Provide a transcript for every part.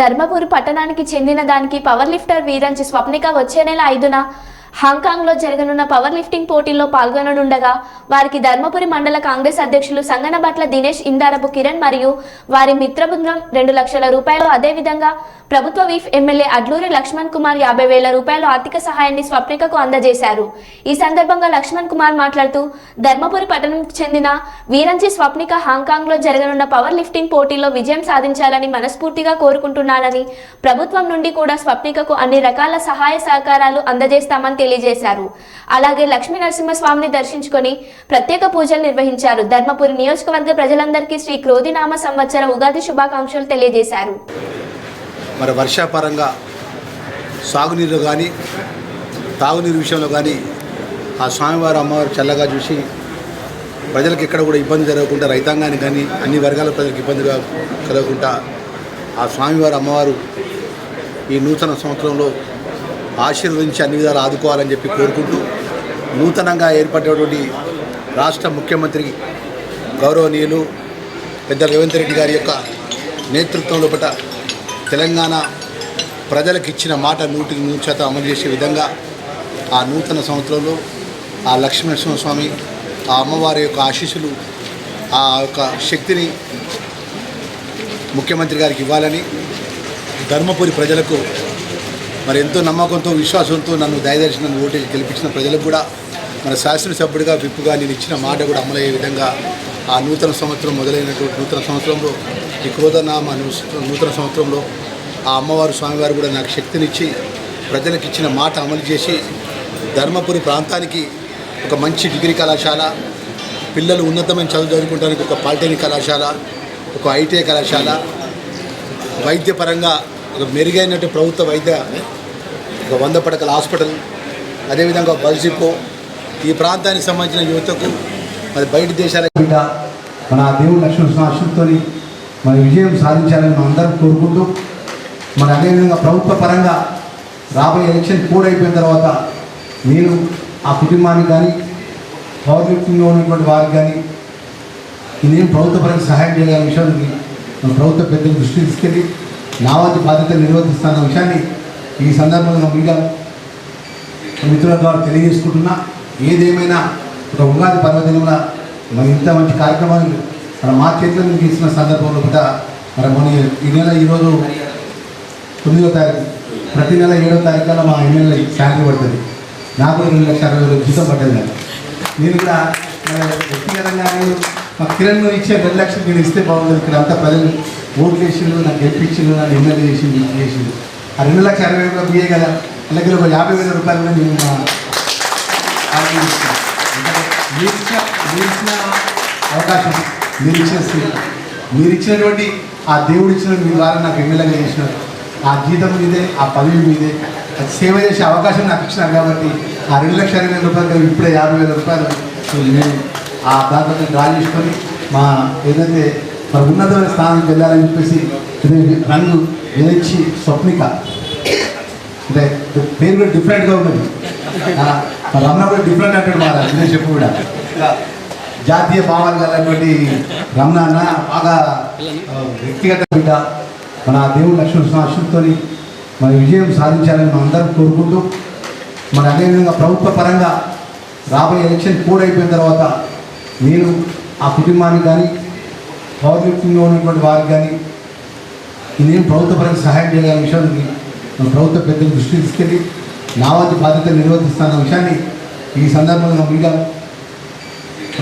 ధర్మపురి పట్టణానికి చెందిన దానికి పవర్ లిఫ్టర్ వీరంచి స్వప్నిక వచ్చే నెల ఐదున. హాంకాంగ్లో జరగనున్న పవర్ లిఫ్టింగ్ పోటీల్లో పాల్గొననుండగా వారికి ధర్మపురి మండల కాంగ్రెస్ అధ్యక్షులు సంగనబట్ల దినేష్ ఇందారపు కిరణ్ మరియు వారి మిత్రబృందం రెండు లక్షల రూపాయలు. అదేవిధంగా ప్రభుత్వ వీఫ్ ఎమ్మెల్యే అడ్లూరి లక్ష్మణ్ కుమార్ యాభై వేల రూపాయలు ఆర్థిక సహాయాన్ని స్వప్నికకు అందజేశారు. ఈ సందర్భంగా లక్ష్మణ్ కుమార్ మాట్లాడుతూ ధర్మపురి పట్టణం చెందిన వీరంచి స్వప్నిక హాంకాంగ్లో జరగనున్న పవర్ లిఫ్టింగ్ పోటీల్లో విజయం సాధించాలని మనస్ఫూర్తిగా కోరుకుంటున్నానని ప్రభుత్వం నుండి కూడా స్వప్నికకు అన్ని రకాల సహాయ సహకారాలు అందజేస్తామని తెలియజేశారు. అలాగే లక్ష్మీ నరసింహస్వామిని దర్శించుకొని ప్రత్యేక పూజలు నిర్వహించారు. ధర్మపురి నియోజకవర్గ ప్రజలందరికీ శ్రీ క్రోధినామ సంవత్సర ఉగాది శుభాకాంక్షలు తెలియజేశారు. మరి వర్షాపరంగా సాగునీరు కానీ తాగునీరు విషయంలో కానీ ఆ స్వామివారు అమ్మవారు చల్లగా చూసి ప్రజలకు ఎక్కడ కూడా ఇబ్బంది జరగకుండా రైతాంగానికి కానీ అన్ని వర్గాల ప్రజలకు ఇబ్బంది కలగకుండా ఆ స్వామివారు అమ్మవారు ఈ నూతన సంవత్సరంలో ఆశీర్వదించి అన్ని విధాలు ఆదుకోవాలని చెప్పి కోరుకుంటూ నూతనంగా ఏర్పడినటువంటి రాష్ట్ర ముఖ్యమంత్రి గౌరవనీయులు పెద్ద రేవంత్ రెడ్డి గారి యొక్క నేతృత్వంలో పట తెలంగాణ ప్రజలకు ఇచ్చిన మాట నూటికి నూరు శాతం అమలు చేసే విధంగా ఆ నూతన సంవత్సరంలో ఆ లక్ష్మీనరసింహస్వామి ఆ అమ్మవారి యొక్క ఆశీస్సులు ఆ యొక్క శక్తిని ముఖ్యమంత్రి గారికి ఇవ్వాలని ధర్మపురి ప్రజలకు మరి ఎంతో నమ్మకంతో విశ్వాసంతో నన్ను దయదర్శనం ఓటేసి గెలిపించిన ప్రజలకు కూడా మన శాసనసభ్యుడిగా విప్పుగా నేను ఇచ్చిన మాట కూడా అమలయ్యే విధంగా ఆ నూతన సంవత్సరం మొదలైనటువంటి నూతన సంవత్సరంలో ఈ క్రోధనామ నూ- నూతన సంవత్సరంలో ఆ అమ్మవారు స్వామివారు కూడా నాకు శక్తినిచ్చి ప్రజలకు ఇచ్చిన మాట అమలు చేసి ధర్మపురి ప్రాంతానికి ఒక మంచి డిగ్రీ కళాశాల పిల్లలు ఉన్నతమైన చదువు చదువుకోవడానికి ఒక పాలిటెక్నిక్ కళాశాల ఒక ఐటీఐ కళాశాల వైద్యపరంగా ఒక మెరుగైనటువంటి ప్రభుత్వ వైద్య ఒక వంద పడకల హాస్పిటల్ అదేవిధంగా బల్జిపో ఈ ప్రాంతానికి సంబంధించిన యువతకు మరి బయట దేశాల బిడ్డ మన ఆ దేవుడు లక్ష్మణ ఆశీస్సుతో మరి విజయం సాధించాలని మనం అందరం కోరుకుంటూ మరి అదేవిధంగా ప్రభుత్వ పరంగా రాబోయే ఎలక్షన్ కోడ్ అయిపోయిన తర్వాత నేను ఆ కుటుంబానికి కానీ పవర్ లిఫ్టింగ్లో ఉన్నటువంటి వారికి కానీ ఇదేం ప్రభుత్వ పరంగా సహాయం చేయగల విషయాన్ని మన ప్రభుత్వ పెద్దలు దృష్టి తీసుకెళ్ళి నా వంటి బాధ్యతలు నిర్వర్తిస్తున్న విషయాన్ని ఈ సందర్భంగా మీడియా మిత్రుల ద్వారా తెలియజేసుకుంటున్నా. ఏదేమైనా ఒక ఉగాది పర్వదినంలో మరి ఇంత మంచి కార్యక్రమాన్ని మన మా చేతిలో నుంచి ఇచ్చిన సందర్భంలో కూడా మరి మన ఈ నెల ఈరోజు తొమ్మిదో తారీఖు ప్రతి నెల ఏడో తారీఖు కల్లా మా ఎమ్మెల్యే శాలరీ పడుతుంది. నాకు రెండు లక్షల అరవై వేలు జీతం పడ్డది నేను కూడా వ్యక్తిగతంగా నేను మా కిరణ్ ఇచ్చే రెండు లక్షలు నేను ఇస్తే బాగుంటుంది. ఇక్కడ అంతా ప్రజలు ఓట్లు వేసిండు నాకు గెలిపించిండు నన్ను ఎమ్మెల్యే చేసిండు ఇది చేసిండు. ఆ రెండు లక్షల అరవై వేలు బియ్యే కదా అలాగే ఒక యాభై వేల రూపాయలు కూడా నేను మీరిచ్చిన అవకాశం మీరు ఇచ్చిన మీరు ఇచ్చినటువంటి ఆ దేవుడు ఇచ్చిన మీ ద్వారా నాకు ఎమ్మెల్యేగా చేసినారు. ఆ జీతం మీదే ఆ పదవి మీదే అది సేవ చేసే అవకాశం నాకు ఇచ్చినారు కాబట్టి ఆ రెండు లక్షల ఇరవై వేల రూపాయలు ఇప్పుడే యాభై వేల రూపాయలు నేను ఆ దాంట్లో డ్రా చేసుకొని మా ఏదైతే మరి ఉన్నతమైన స్థానానికి వెళ్ళాలని చెప్పేసి రంగు ఏదొచ్చి స్వప్నిక. అంటే పేరు కూడా డిఫరెంట్గా ఉన్నది. మా రమణ కూడా డిఫరెంట్ అంటాడు మా నేను చెప్పు కూడా. జాతీయ భావాలు కలిగినటువంటి రమణ అన్న బాగా వ్యక్తిగత బిడ్డ. మన ఆ దేవుడు లక్ష్మణ ఆశీస్సుతో మన విజయం సాధించాలని మనం అందరం కోరుకుంటూ మరి అదేవిధంగా ప్రభుత్వ పరంగా రాబోయే ఎలక్షన్ కోడ్ అయిపోయిన తర్వాత నేను ఆ కుటుంబానికి కానీ పవర్ లిఫ్టింగ్లో ఉన్నటువంటి వారికి కానీ ఇదేం ప్రభుత్వ పరంగా సహాయం చేయగల విషయాన్ని మన ప్రభుత్వ పెద్దలు దృష్టి తీసుకెళ్ళి నా వంతు బాధ్యత నిర్వర్తిస్తున్న విషయాన్ని ఈ సందర్భంగా మీడియా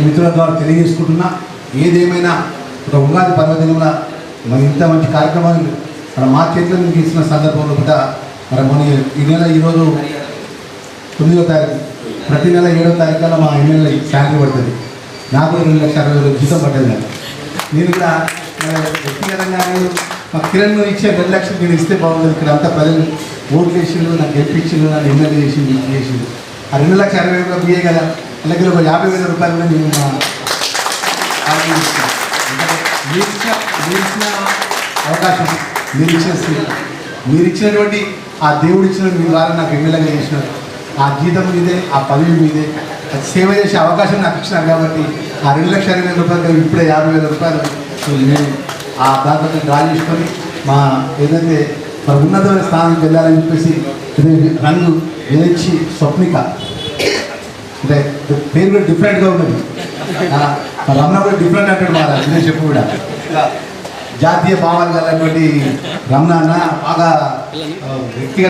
మిత్రుల ద్వారా తెలియజేసుకుంటున్నా. ఏదేమైనా ఒక ఉగాది పర్వదినంలో మరి ఇంత మంచి కార్యక్రమాన్ని మన మా చేతిలో నుంచి ఇచ్చిన సందర్భంలో కూడా మరి మన ఈ నెల ఈరోజు తొమ్మిదో తారీఖు ప్రతి నెల ఏడో తారీఖు మా ఎమ్మెల్యే శాలరీ పడుతుంది. నాకు రెండు లక్షల అరవై వేలు జీతం పడ్డది నాకు. నేను కూడా వ్యక్తిగతంగా నేను మా కిరణ్ ఇచ్చే రెండు లక్షలు నేను ఇస్తే బాగుంది ఇక్కడ అంతా ప్రజలు ఓట్లు వేసిండు నాకు గెలిపించిండు నన్ను ఎమ్మెల్యే చేసిండు ఇది చేసిండు ఆ రెండు లక్షల అరవై రూపాయలు బియ్యే కదా అలాగే ఒక యాభై వేల రూపాయలు కూడా నేను మా మీరు ఇచ్చిన అవకాశం మీరు ఇచ్చిన మీరు ఇచ్చినటువంటి ఆ దేవుడు ఇచ్చిన మీ ద్వారా నాకు ఎమ్మెల్యేగా చేసినారు. ఆ జీతం మీదే ఆ పదవి మీదే సేవ చేసే అవకాశం నాకు ఇచ్చినారు కాబట్టి ఆ రెండు లక్షల ఇరవై వేల రూపాయలు ఇప్పుడే యాభై వేల రూపాయలు. నేను ఆ దాంట్లో డ్రా చేసుకొని మా ఏదైతే మరి ఉన్నతమైన స్థానం వెళ్ళాలని చెప్పేసి రంగు విధించి స్వప్నిక. అంటే పేరు కూడా డిఫరెంట్గా ఉన్నది. మా రమణ కూడా డిఫరెంట్ అంటాడు మా నేను చెప్పు కూడా. జాతీయ భావాలు గల రమణ అన్న బాగా వ్యక్తిగత